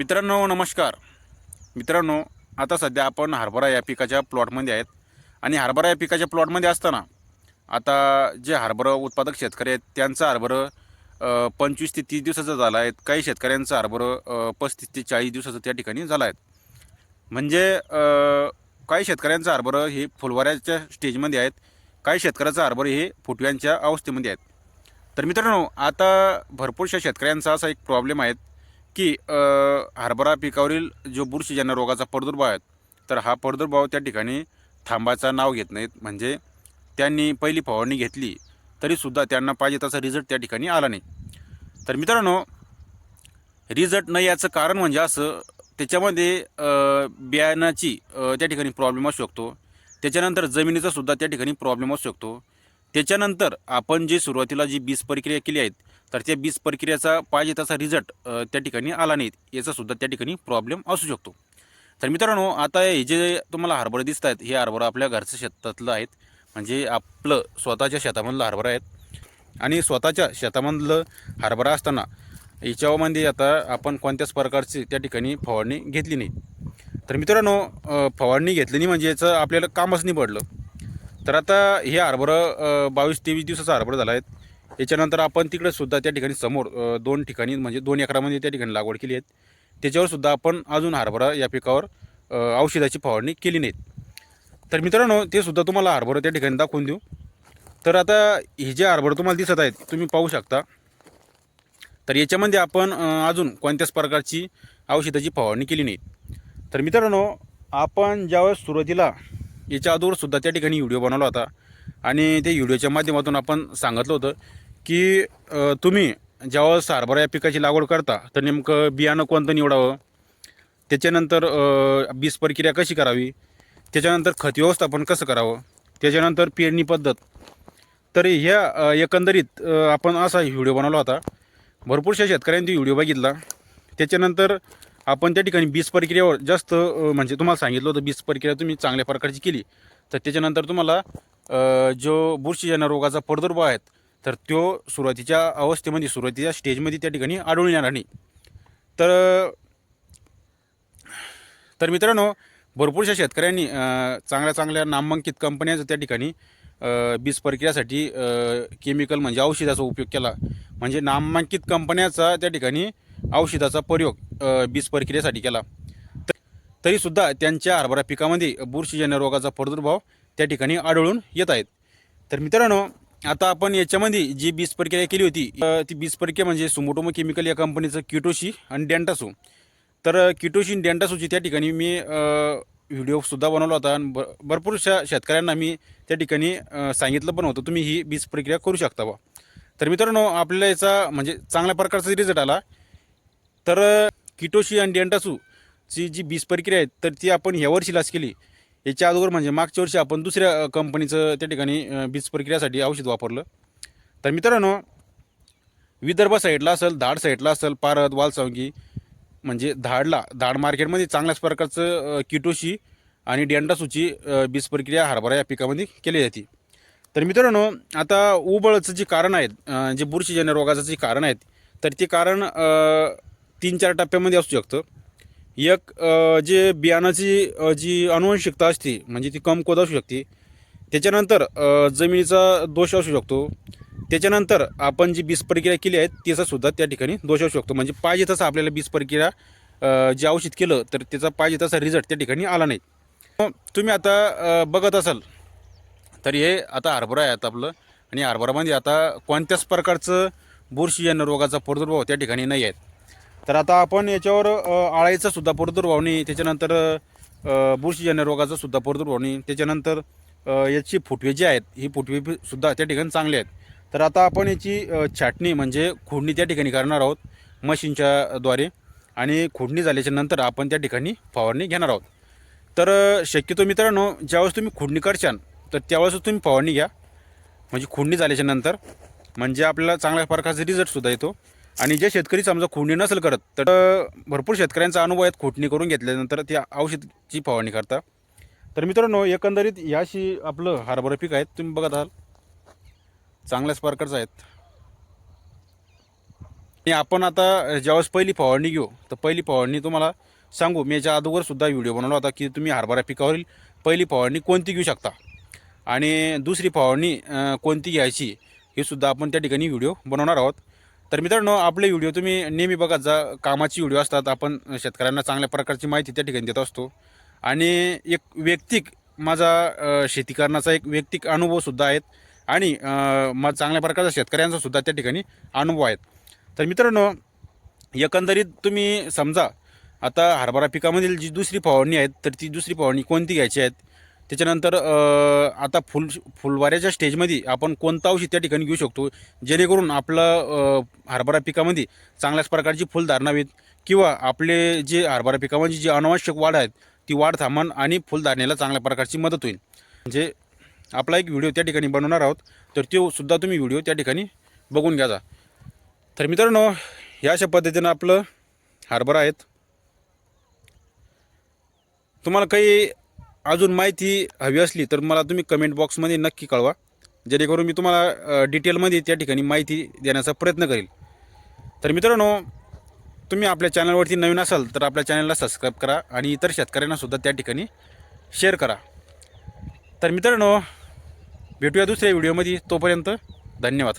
मित्रांनो नमस्कार. मित्रांनो आता सध्या आपण हरभरा या पिकाच्या प्लॉटमध्ये आहेत. आणि हरभरा या पिकाच्या प्लॉटमध्ये असताना आता जे हरभरा उत्पादक शेतकरी आहेत त्यांचं हरभरं पंचवीस ते तीस दिवसाचा झाला आहे. काही शेतकऱ्यांचा हरभरं पस्तीस ते चाळीस दिवसाचं त्या ठिकाणी झाला आहे. म्हणजे काही शेतकऱ्यांचं हरभरं हे फुलवाऱ्याच्या स्टेजमध्ये आहेत. काही शेतकऱ्याचं हरभरं हे फुटव्यांच्या अवस्थेमध्ये आहेत. तर मित्रांनो आता भरपूरशा शेतकऱ्यांचा असा एक प्रॉब्लेम आहे. की हरभरा पिकावरील जो बुरशीजन्य रोगाचा प्रादुर्भाव आहे तर हा प्रादुर्भाव त्या ठिकाणी थांबायचा नाव घेत नाहीत. म्हणजे त्यांनी पहिली फवारणी घेतली तरीसुद्धा त्यांना पाहिजे तसा रिझल्ट त्या ठिकाणी आला नाही. तर मित्रांनो रिझल्ट न याचं कारण म्हणजे असं त्याच्यामध्ये बियाणाची त्या ठिकाणी प्रॉब्लेम असू शकतो. त्याच्यानंतर जमिनीचासुद्धा त्या ठिकाणी प्रॉब्लेम असू शकतो. त्याच्यानंतर आपण जी सुरुवातीला जी बीज प्रक्रिया केली आहेत तर त्या बीज प्रक्रियेचा पाहिजे तसा रिझल्ट त्या ठिकाणी आला नाही याचा सुद्धा त्या ठिकाणी प्रॉब्लेम असू शकतो. तर मित्रांनो आता हे जे तुम्हाला हरभरे दिसत आहेत हे हरभरं आपल्या घरच्या शेतातलं आहेत. म्हणजे आपलं स्वतःच्या शेतामधलं हरभरा आहेत. आणि स्वतःच्या शेतामधलं हरभरा असताना याच्यामध्ये आता आपण कोणत्याच प्रकारची त्या ठिकाणी फवारणी घेतली नाही. तर मित्रांनो फवारणी घेतली नाही म्हणजे याचं आपल्याला कामच नाही पडलं. तर आता हे हरभरं बावीस तेवीस दिवसाचा हरभरं झाला आहे याच्यानंतर आपण तिकडे सुद्धा त्या ठिकाणी समोर दोन ठिकाणी म्हणजे दोन एकरामध्ये त्या ठिकाणी लागवड केली आहे. त्याच्यावर सुद्धा आपण अजून हरभरा या पिकावर औषधाची फवारणी केली नाहीत. तर मित्रांनो ते सुद्धा तुम्हाला हरभरा त्या ठिकाणी दाखवून देऊ. तर आता हे जे हरभरा तुम्हाला दिसत आहेत तुम्ही पाहू शकता. तर याच्यामध्ये आपण अजून कोणत्याच प्रकारची औषधाची फवारणी केली नाही तर मित्रांनो आपण ज्यावेळेस सुरुवातीला याच्या अगोदरसुद्धा त्या ठिकाणी व्हिडिओ बनवला होता आणि त्या व्हिडिओच्या माध्यमातून आपण सांगितलं होतं की अ, तुम्ही जेव्हा सारभरा या पिकाची लागवड करता तर नेमकं बियाणं कोणतं निवडावं? त्याच्यानंतर अ, बीज प्रक्रिया कशी करावी? त्याच्यानंतर खत व्यवस्थापन कसं करावं? त्याच्यानंतर पेरणी पद्धत. तर ह्या अ, एकंदरीत अ, आपण असा व्हिडिओ बनवला होता. भरपूरशा शेतकऱ्यांनी तो व्हिडिओ बघितला. त्याच्यानंतर आपण त्या ठिकाणी बीज प्रक्रियेवर जास्त अ, म्हणजे तुम्हाला सांगितलं होतं बीज प्रक्रिया तुम्ही चांगल्या प्रकारची केली. तर त्याच्यानंतर तुम्हाला अ, जो बुरशीजन्य रोगाचा प्रादुर्भाव आहे तर तो सुरुवातीच्या अवस्थेमध्ये सुरुवातीच्या स्टेजमध्ये त्या ठिकाणी आढळून येणार नाही. तर तर मित्रांनो भरपूरशा शेतकऱ्यांनी चांगल्या चांगल्या नामांकित कंपन्याचं त्या ठिकाणी बीज प्रक्रियासाठी केमिकल म्हणजे औषधाचा उपयोग केला. म्हणजे नामांकित कंपन्याचा त्या ठिकाणी औषधाचा प्रयोग बीज प्रक्रियेसाठी केला. तर तरीसुद्धा त्यांच्या हरभरा पिकामध्ये बुरशीजन्य रोगाचा प्रादुर्भाव त्या ठिकाणी आढळून येत आहेत. तर मित्रांनो आता आपण याच्यामध्ये जी बीज प्रक्रिया केली होती ती बीज प्रक्रिया म्हणजे सुमोटोमो केमिकल या कंपनीचं किटोशी आणि डेंटासो. तर किटोशी आणि डेंटासोची त्या ठिकाणी मी व्हिडिओसुद्धा बनवला होता आणि भ भरपूरशा शेतकऱ्यांना मी त्या ठिकाणी सांगितलं पण होतं. तुम्ही ही बीज प्रक्रिया करू शकता बा तर मित्रांनो आपल्याला याचा म्हणजे चांगल्या प्रकारचा रिझल्ट आला. तर किटोशी आणि डेंटासूची जी बीज प्रक्रिया आहे तर ती आपण ह्या वर्षीलाच केली. याच्या अगोदर म्हणजे मागच्या वर्षी आपण दुसऱ्या कंपनीचं त्या ठिकाणी अ, बीज प्रक्रियासाठी औषध वापरलं. तर मित्रांनो विदर्भ साईडला असेल धाड साईडला असेल पारद वालसावंगी म्हणजे धाडला धाड मार्केटमध्ये चांगल्याच प्रकारचं किटोशी आणि डेंडासूची अ, बीज प्रक्रिया हरभरा या पिकामध्ये केली जाते. तर मित्रांनो आता उबळचं जे कारण आहेत जे बुरशीजन्य रोगाचं जे कारण आहेत तर ते कारण तीन चार टप्प्यामध्ये असू शकतं. एक जे बियाणाची जी अनुवंशिकता असते म्हणजे ती कमकुवत असू शकते त्याच्यानंतर जमिनीचा दोष असू शकतो. त्याच्यानंतर आपण जी बीज प्रक्रिया केली आहे त्याचा सुद्धा त्या ठिकाणी दोष असू शकतो. म्हणजे पाहिजे तसं आपल्याला बीज प्रक्रिया जे औषध केलं तर त्याचा पाहिजे तसा रिझल्ट त्या ठिकाणी आला नाही. मग तुम्ही आता बघत असाल तर हे आता हरभरा आहे आता आपलं आणि हरभरामध्ये आता कोणत्याच प्रकारचं बुरशीजन्य रोगाचा प्रादुर्भाव त्या ठिकाणी नाही आहेत तर आता आपण याच्यावर आळाईचा सुद्धा प्रादुर्भाव त्याच्यानंतर बुरशीजन्य रोगाचा सुद्धा प्रादुर्भाव त्याच्यानंतर याची फुटवे जी आहेत ही फुटवे सुद्धा त्या ठिकाणी चांगले आहेत. तर आता आपण याची छाटणी म्हणजे खोडणी त्या ठिकाणी करणार आहोत मशीनच्या द्वारे आणि खोडणी झाल्याच्यानंतर आपण त्या ठिकाणी फवारणी घेणार आहोत. तर शक्यतो मित्रांनो ज्यावेळेस तुम्ही खुडणी करशान तर त्यावेळेसच तुम्ही फवारणी घ्या. म्हणजे खुडणी झाल्याच्यानंतर म्हणजे आपल्याला चांगल्या प्रकारचा रिझल्टसुद्धा येतो. आणि जे शेतकरी समजा खुडणी नसेल करत तर भरपूर शेतकऱ्यांचा अनुभव आहेत खुडणी करून घेतल्यानंतर त्या औषधची फवारणी करता. तर मित्रांनो एकंदरीत याशी आपलं हरभरा पीक आहेत. तुम्ही बघत आहात. चांगल्याच प्रकारचं आहेत. आणि आपण आता ज्यावेळेस पहिली फवारणी घेऊ तर पहिली फवारणी तुम्हाला सांगू. मी याच्या अगोदर सुद्धा व्हिडिओ बनवला होता की तुम्ही हरभरा पिकावरील पहिली फवारणी कोणती घेऊ शकता? आणि दुसरी फवारणी कोणती घ्यायची? हे सुद्धा आपण त्या ठिकाणी व्हिडिओ बनवणार आहोत. तर मित्रांनो आपले व्हिडिओ तुम्ही नेहमी बघा जा कामाची व्हिडिओ असतात आपण शेतकऱ्यांना चांगल्या प्रकारची माहिती त्या ठिकाणी देत असतो. आणि एक वैयक्तिक माझा शेती करण्याचा एक वैयक्तिक अनुभवसुद्धा आहेत. आणि मग चांगल्या प्रकारचा शेतकऱ्यांचा सुद्धा त्या ठिकाणी अनुभव आहेत. तर मित्रांनो एकंदरीत तुम्ही समजा आता हरभरा पिकामधील जी दुसरी फवारणी आहेत तर ती दुसरी फवारणी कोणती घ्यायची आहेत? त्याच्यानंतर आता फुल फुलवाऱ्याच्या स्टेजमध्ये आपण कोणता औषध त्या ठिकाणी घेऊ शकतो? जेणेकरून आपलं हरभरा पिकामध्ये चांगल्याच प्रकारची फुलधारणा होईल. किंवा आपले जे हरभरा पिकामध्ये जी अनावश्यक वाढ आहेत ती वाढ थांबण आणि फुलधारणेला चांगल्या प्रकारची मदत होईल. म्हणजे आपला एक व्हिडिओ त्या ठिकाणी बनवणार आहोत. तर तो सुद्धा तुम्ही व्हिडिओ त्या ठिकाणी बघून घ्या तर मित्रांनो ह्या अशा पद्धतीनं आपलं हरभरा आहेत. तुम्हाला काही अजून माहिती हवी असली तर मला तुम्ही कमेंट बॉक्समध्ये नक्की कळवा. जेणेकरून मी तुम्हाला डिटेलमध्ये त्या ठिकाणी माहिती देण्याचा प्रयत्न करेल. तर मित्रांनो तुम्ही आपल्या चॅनलवरती नवीन असाल तर आपल्या चॅनलला सबस्क्राईब करा आणि इतर शेतकऱ्यांनासुद्धा त्या ठिकाणी शेअर करा. तर मित्रांनो भेटूया दुसऱ्या व्हिडिओमध्ये तोपर्यंत धन्यवाद.